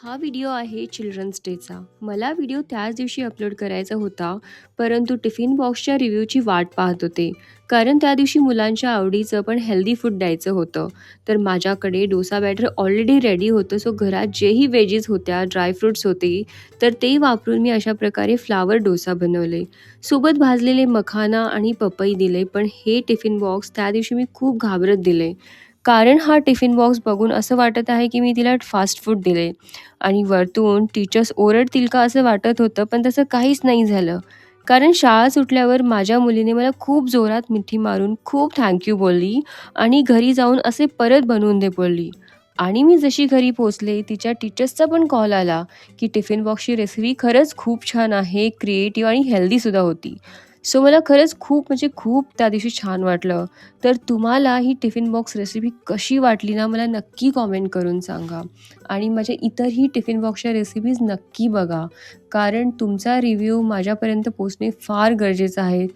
हा व्हिडिओ आहे चिल्ड्रन्स डेचा मला व्हिडिओ त्याच दिवशी अपलोड करायचा होता परंतु टिफिन बॉक्सच्या रिव्ह्यूची वाट पाहत होते. कारण त्या दिवशी मुलांच्या आवडीचं पण हेल्दी फूड द्यायचं होतं. तर माझ्याकडे डोसा बॅटर ऑलरेडी रेडी होतं सो घरात जेही वेजीज होत्या ड्रायफ्रुट्स होते तर ते वापरून मी अशा प्रकारे फ्लावर डोसा बनवले. सोबत भाजलेले मखाना आणि पपई दिले पण हे टिफिन बॉक्स त्या दिवशी मी खूप घाबरत दिले. कारण हा टिफिन बॉक्स बघून असं वाटत आहे की मी तिला फास्ट फूड दिले. आणि वरतून टीचर्स ओरडतील का असं वाटत होतं पण तसं काहीच नाही झालं. कारण शाळा सुटल्यावर माझ्या मुलीने मला खूप जोरात मिठी मारून खूप थँक्यू बोलली आणि घरी जाऊन असे परत बनवून दे बोलली. आणि मी जशी घरी पोचले तिच्या टीचर्सचा पण कॉल आला की टिफिन बॉक्सची रेसिपी खरंच खूप छान आहे क्रिएटिव्ह आणि हेल्दीसुद्धा होती. सो मला खरंच खूप म्हणजे खूप त्या दिवशी छान वाटलं. तर तुम्हाला ही टिफिन बॉक्स रेसिपी कशी वाटली ना मला नक्की कॉमेंट करून सांगा. आणि माझ्या इतरही टिफिन बॉक्सच्या रेसिपीज नक्की बघा. कारण तुमचा रिव्ह्यू माझ्यापर्यंत पोचणे फार गरजेचं आहे.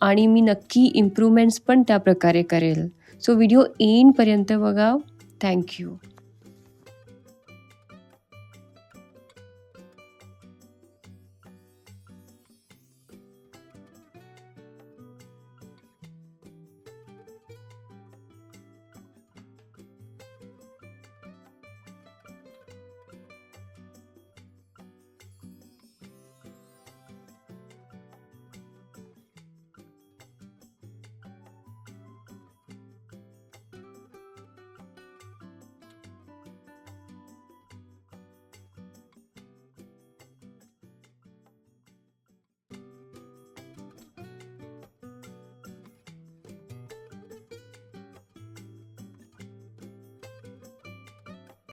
आणि मी नक्की इम्प्रूव्हमेंट्स पण त्या प्रकारे करेल. सो व्हिडिओ एंडपर्यंत बघा. थँक्यू